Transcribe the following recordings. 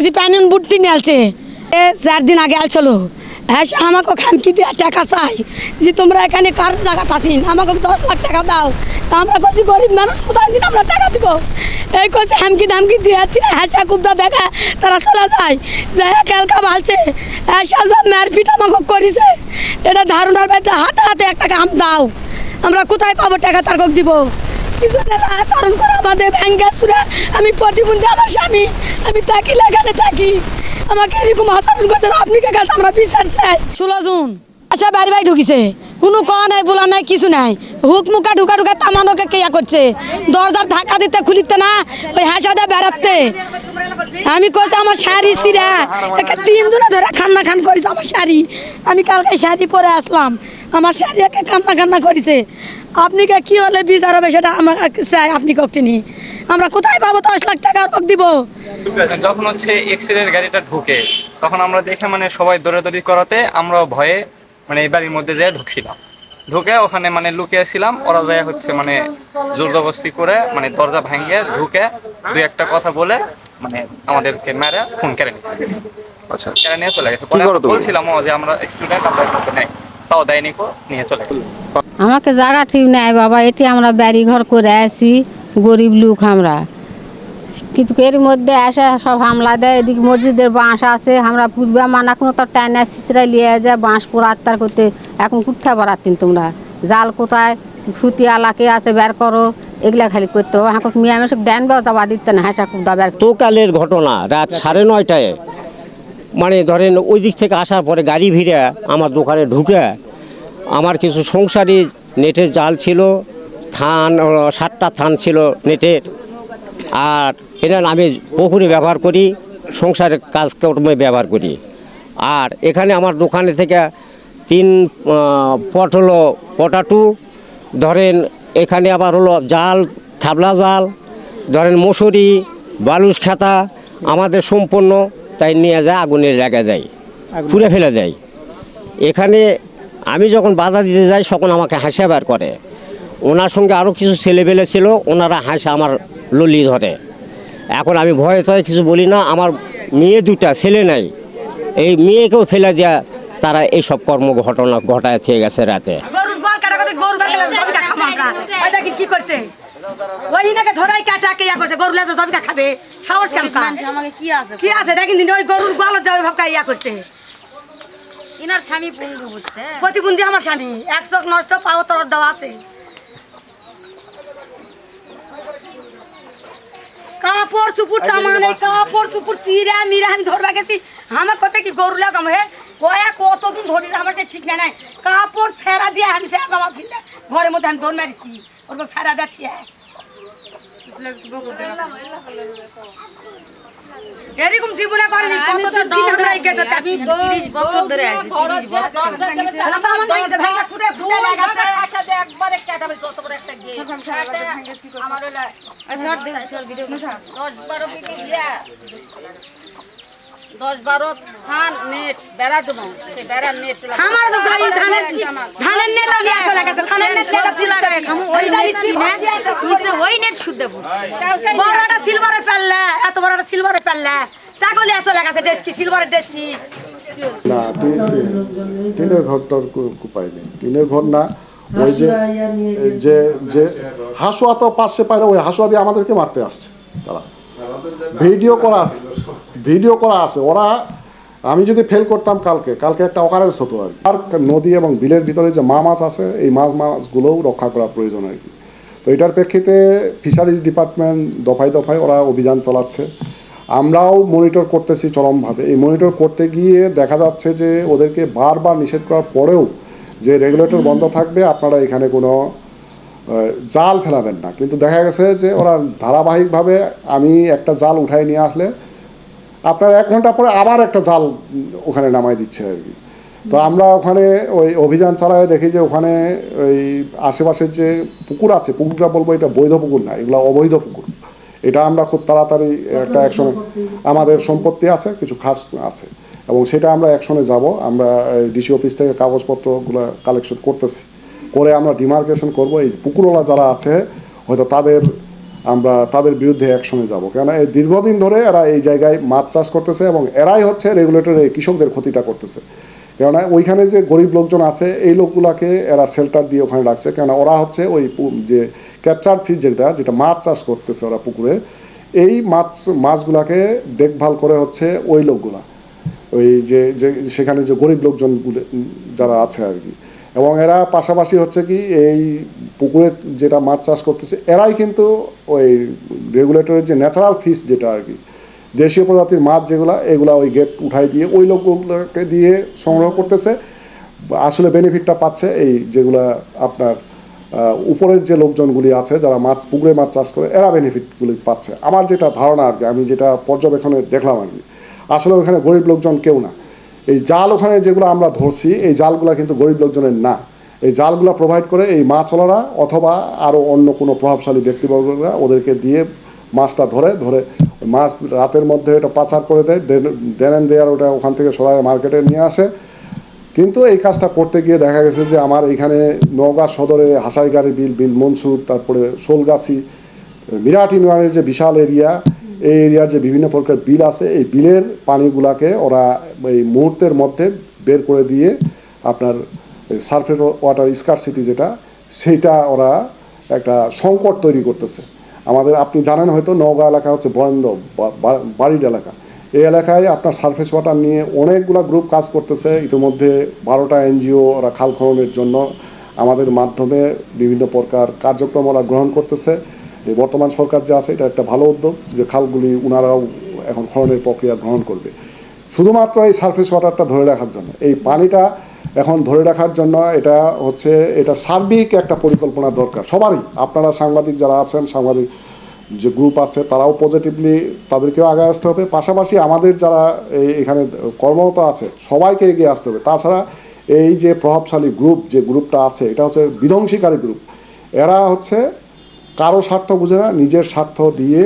আসি প্যানেন বুটটি নিয়েছে এ চার দিন আগে আসছিল হ্যাঁ আমাকে খামকি দিয়ে টাকা চাই। যে তোমরা এখানে কার টাকা থাসিন আমাকে দশ লাখ টাকা দাও। তা আমরা কছি গরিব মানুষ, কোথায় দিন আমরা টাকা দিব? এই কছি হামকি দামকি দিয়েছি হ্যাঁ সে কুবটা দেখা, তারা চলে যায়। যে কেলকা ভালছে হ্যাঁ মারপিট আমাকে করেছে। এটা ধারণার বাড়িতে হাতে হাতে একটা কাম দাও। আমরা কোথায় পাবো টাকা তার দিব? সুরে। আমি প্রতিবন্ধী আমার স্বামী। আমি থাকি লাগানে থাকি। আমাকে এরকম আচরণ করছে আপনি আমরা বিচার চাই? ষোলো আচ্ছা বাড়ি বাড়ি ঢুকিছে। কোনো কওয়া নাই বলা নাই, কিছু নাই। হুক মুখা ঢুকা ঢুকা তামানোকে কেয়া করছে। দরজার ধাক্কা দিতে খুলিতে না, ওই হাসাদা বেড়াতে আমি কইছি, আমার শাড়ি সিরা একে তিন দিনে ধরে খান্না খান করেছে আমার শাড়ি। আমি কালকে শাড়ি পরে আসলাম। আমার শাড়ি একে কান্না কান্না করেছে। আপনি কে কি হলে বিচার হবে সেটা আমার চাই আপনি কখনি আমরা কোথায় পাবো দশ লাখ টাকা রোগ দিব? যখন হচ্ছে এক্সরের গাড়িটা ঢুকে তখন আমরা দেখে মানে সবাই দৌড়াদৌড়ি করাতে আমরা ভয়ে মানে এই বাড়ির মধ্যে যেয়ে ঢুকছিলাম। ঢুকে ওখানে মানে লুকিয়েছিলাম ওরা যায় হচ্ছে মানে জোর জবরদস্তি করে মানে দরজা ভাঙে ঢুকে দুই একটা কথা বলে মানে আমাদেরকে মেরে ফোন কেড়ে নিচ্ছে আচ্ছা। কেড়ে নিয়ে চলে গেছে? বলছিলাম ও যে আমরা স্টুডেন্ট আমরা নেই। তাও দেয়নি কো নিয়ে চলে গেছে। আমাকে জায়গা ঠিক নাই, বাবা, এটি আমরা বাড়ি ঘর করে আছি, গরিব লোক আমরা। কিন্তু এর মধ্যে এসে সব হামলা দেয়, এদিকে মসজিদের বাঁশ আছে, আমরা পূর্বে মানা কোনো তো টাইনা শিশরা লিয়ে যায়, বাঁশ পুরো আত্মার করতে, এখন কুঠা বাড়াতেন তোমরা। জাল কোথায়? সুতি আলাকে আছে, বের করো, এগুলা খালি করতে হবে। হাঁকক মিয়া মেশক ডাইন বাও যাবা দিতে না, হাসা কুদা বের তোকালের ঘটনা, রাত সাড়ে নয়টায়। মানে ধরেন ওই দিক থেকে আসার পরে গাড়ি ভিড়ে আমার দোকানে ঢুকে আমার কিছু সংসারী নেটের জাল ছিল থান সাতটা থান ছিল নেটের। আর এটা আমি পুকুরে ব্যবহার করি সংসারের কাজকর্মে ব্যবহার করি। আর এখানে আমার দোকানে থেকে তিন পট হলো পটাটু ধরেন এখানে আবার হলো জাল থাবলা জাল ধরেন মশুরি বালুস খাতা আমাদের সম্পূর্ণ তাই নিয়ে যায় আগুনে লাগা যায় পুড়ে ফেলে দেয় এখানে আমি যখন বাধা দিতে যাই তখন আমাকে হাসে বার করে। ওনার সঙ্গে আরও কিছু ছেলেবেলে ছিল ওনারা হাসে আমার ললি ধরে। এখন আমি ভয়ে টয়ে কিছু বলি না আমার মেয়ে দুটা ছেলে নাই। এই মেয়েকেও ফেলে দেওয়া তারা এইসব কর্ম ঘটনা ঘটায় থেকে গেছে রাতে। কি করছে? ওই নাকি ধরাই কাটা কে করছে? গরু লেজা জবিকা খাবে। সাহস কেন কি আছে কি আছে? দেখেন ওই গরুর গোয়াল যাবে ভাবকা ইয়া করছে। ইনার স্বামী পঙ্গু বুঝছে প্রতিবন্ধী আমার স্বামী। এক চোখ নষ্ট পাও তর দেওয়া আছে। কাপড় চুপুর তামানে কাপড় চুপুর চিরা মিরা আমি ধরবা গেছি। আমার কথা কি গরু লাগাম হে? কয়া কতদিন ধরি আমার সে ঠিক নাই। কাপড় ছেড়া দিয়ে আমি সে আমার ফিল্ডে ঘরের মধ্যে আমি দৌড় মারিছি। ওর ছেড়া যাচ্ছি এরকম জীবনে করেনি কতদিন দিন আমরা এই গেটে আছি? তিরিশ বছর ধরে আছি তিরিশ বছর। আলাদা আমার নাইতে ভাঙা চল ভিডিও লাগাতে দশ বারো বিঘে ইয়া। দশ বারো থান নেট বেড়া দেবো। বেড়ার নেট আমার তো গাড়ি ধানের ধানের নেট লাগিয়ে আছে লাগাতে ধানের নেট লাগাতে ওই গাড়ি না ওই নেট শুদ্ধ পড়ছে বড়টা সিলভারে পাল্লা এত বড়টা সিলভারে পাল্লা চাকলি আছে লাগাতে ডেস্কি সিলভারের ডেস্কি না টিনের ঘর তো পাইনি টিনের ঘর না ওই যে যে যে হাসুয়া তো পাশে পায় না, ওই হাসুয়া দিয়ে আমাদেরকে মারতে আসছে। তারা। ভিডিও করা আছে। ভিডিও করা আছে। ওরা, আমি যদি ফেল করতাম কালকে কালকে একটা অকারেন্স হতো আর। আর নদী এবং বিলের ভিতরে যে মা মাছ আছে, এই মাছ মাছগুলোও রক্ষা করা প্রয়োজন আর কি। তো এটার প্রেক্ষিতে ফিশারিজ ডিপার্টমেন্ট দফায় দফায় ওরা অভিযান চালাচ্ছে। আমরাও মনিটর করতেছি চরমভাবে। এই মনিটর করতে গিয়ে দেখা যাচ্ছে যে ওদেরকে বারবার নিষেধ করার পরেও যে রেগুলেটর বন্ধ থাকবে, আপনারা এখানে কোনো জাল ফেলাবেন না। কিন্তু দেখা গেছে যে ওরা ধারাবাহিকভাবে আমি একটা জাল উঠাই নিয়ে আসলে আপনার এক ঘণ্টা পরে আবার একটা জাল ওখানে নামাই দিচ্ছে আর কি। তো আমরা ওখানে ওই অভিযান চালায় দেখি যে ওখানে ওই আশেপাশের যে পুকুর আছে পুকুরটা বলব এটা বৈধ পুকুর না এগুলো অবৈধ পুকুর। এটা আমরা খুব তাড়াতাড়ি একটা একসঙ্গে আমাদের সম্পত্তি আছে কিছু খাস আছে। এবং সেটা আমরা একসঙ্গে যাব আমরা ডিসি অফিস থেকে কাগজপত্রগুলো কালেকশন করতেছি। করে আমরা ডিমার্কেশন করব। এই পুকুরওয়ালা যারা আছে হয়তো তাদের আমরা তাদের বিরুদ্ধে একসঙ্গে যাব। কেননা এই দীর্ঘদিন ধরে এরা এই জায়গায় মাছ চাষ করতেছে এবং এরাই হচ্ছে রেগুলেটরে কৃষকদের ক্ষতিটা করতেছে। কেননা ওইখানে যে গরিব লোকজন আছে, এই লোকগুলাকে এরা শেল্টার দিয়ে ওখানে রাখছে। কেননা ওরা হচ্ছে ওই যে ক্যাপচার ফিস যেটা যেটা মাছ চাষ করতেছে ওরা পুকুরে, এই মাছ, মাছগুলাকে দেখভাল করে হচ্ছে ওই লোকগুলা। ওই যে যে, সেখানে যে গরিব লোকজনগুলো যারা আছে আর কি। এবং এরা পাশাপাশি হচ্ছে কি এই পুকুরে যেটা মাছ চাষ করতেছে, এরাই কিন্তু ওই রেগুলেটরের যে ন্যাচারাল ফিস যেটা আর কি, দেশীয় প্রজাতির মাছ যেগুলো, এগুলা ওই গেট উঠাই দিয়ে ওই লোকগুলোকে দিয়ে সংগ্রহ করতেছে। আসলে বেনিফিটটা পাচ্ছে এই যেগুলা আপনার উপরের যে লোকজনগুলি আছে যারা মাছ, পুকুরে মাছ চাষ করে, এরা বেনিফিটগুলি পাচ্ছে। আমার যেটা ধারণা আর কি, আমি যেটা পর্যবেক্ষণে দেখলাম আর কি। আসলে ওখানে গরিব লোকজন কেউ না। এই জাল ওখানে যেগুলো আমরা ধরছি, এই জালগুলো কিন্তু গরিব লোকজনের না। এই জালগুলো প্রোভাইড করে এই মাছওয়ালারা অথবা আরও অন্য কোনো প্রভাবশালী ব্যক্তিবর্গরা ওদেরকে দিয়ে মাছটা ধরে ধরে মাছ রাতের মধ্যে এটা পাচার করে দেয়, দেন দেয়ার ওটা ওখান থেকে সরাই মার্কেটে নিয়ে আসে। কিন্তু এই কাজটা করতে গিয়ে দেখা গেছে যে আমার এখানে নওগাঁ সদরে হাসাইগাড়ি বিল বিল মনসুর, তারপরে শোলগাছি বিরাট ইউনিয়নের যে বিশাল এরিয়া এই এরিয়ার যে বিভিন্ন প্রকার বিল আছে, এই বিলের পানিগুলাকে ওরা এই মুহূর্তের মধ্যে বের করে দিয়ে আপনার সার্ফের ওয়াটার স্কারসিটি যেটা, সেইটা ওরা একটা সংকট তৈরি করতেছে। আমাদের, আপনি জানেন হয়তো নওগাঁ এলাকা হচ্ছে বরেন্দ্র বাড়ির এলাকা। এই এলাকায় আপনার সারফেস ওয়াটার নিয়ে অনেকগুলা গ্রুপ কাজ করতেছে। ইতিমধ্যে বারোটা এনজিও ওরা খাল খননের জন্য আমাদের মাধ্যমে বিভিন্ন প্রকার কার্যক্রম ওরা গ্রহণ করতেছে। এই বর্তমান সরকার যে আছে, এটা একটা ভালো উদ্যোগ যে খালগুলি ওনারাও এখন খননের প্রক্রিয়া গ্রহণ করবে। শুধুমাত্র এই সারফেস ওয়াটারটা ধরে রাখার জন্য, এই পানিটা এখন ধরে রাখার জন্য এটা হচ্ছে, এটা সার্বিক একটা পরিকল্পনা দরকার সবারই। আপনারা সাংবাদিক যারা আছেন, সাংবাদিক যে গ্রুপ আছে, তারাও পজিটিভলি তাদেরকেও আগে আসতে হবে। পাশাপাশি আমাদের যারা এখানে কর্মরত আছে, সবাইকে এগিয়ে আসতে হবে। তাছাড়া এই যে প্রভাবশালী গ্রুপ যে গ্রুপটা আছে, এটা হচ্ছে বিধ্বংসীকারী গ্রুপ এরা হচ্ছে কারও স্বার্থ বুঝে না, নিজের স্বার্থ দিয়ে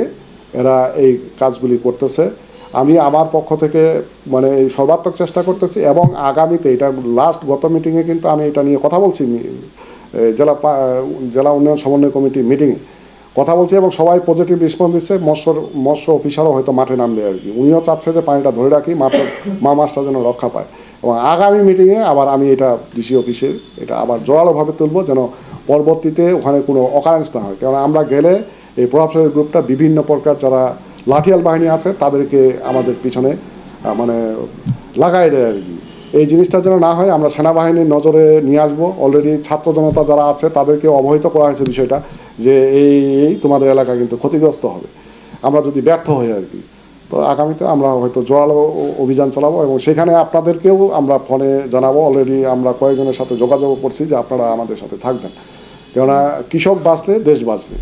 এরা এই কাজগুলি করতেছে। আমি আমার পক্ষ থেকে মানে সর্বাত্মক চেষ্টা করতেছি এবং আগামীতে এটা লাস্ট গত মিটিংয়ে কিন্তু আমি এটা নিয়ে কথা বলছি জেলা জেলা উন্নয়ন সমন্বয় কমিটির মিটিংয়ে কথা বলছি এবং সবাই পজিটিভ রেসপন্স দিচ্ছে মৎস্য মৎস্য অফিসারও হয়তো মাঠে নামবে আর কি। উনিও চাচ্ছে যে পানিটা ধরে রাখি মাছের মা মাছটা যেন রক্ষা পায়। এবং আগামী মিটিংয়ে আবার আমি এটা ডিসি অফিসের এটা আবার জোরালোভাবে তুলবো যেন পরবর্তীতে ওখানে কোনো অকারেন্স না হয়। কারণ আমরা গেলে এই প্রভাবশালী গ্রুপটা বিভিন্ন প্রকার যারা লাঠিয়াল বাহিনী আছে, তাদেরকে আমাদের পিছনে মানে লাগাই দেয় আর কি। এই জিনিসটা যেন না হয়, আমরা সেনাবাহিনীর নজরে নিয়ে আসব। অলরেডি ছাত্র জনতা যারা আছে, তাদেরকে অবহিত করা হয়েছে বিষয়টা যে এই তোমাদের এলাকা কিন্তু ক্ষতিগ্রস্ত হবে। আমরা যদি ব্যর্থ হই আর কি। তো আগামীতে আমরা হয়তো জোরালো অভিযান চালাবো এবং সেখানে আপনাদেরকেও আমরা ফোনে জানাব। অলরেডি আমরা কয়েকজনের সাথে যোগাযোগ করছি যে আপনারা আমাদের সাথে থাকবেন। কেননা কৃষক বাঁচলে দেশ বাঁচবে।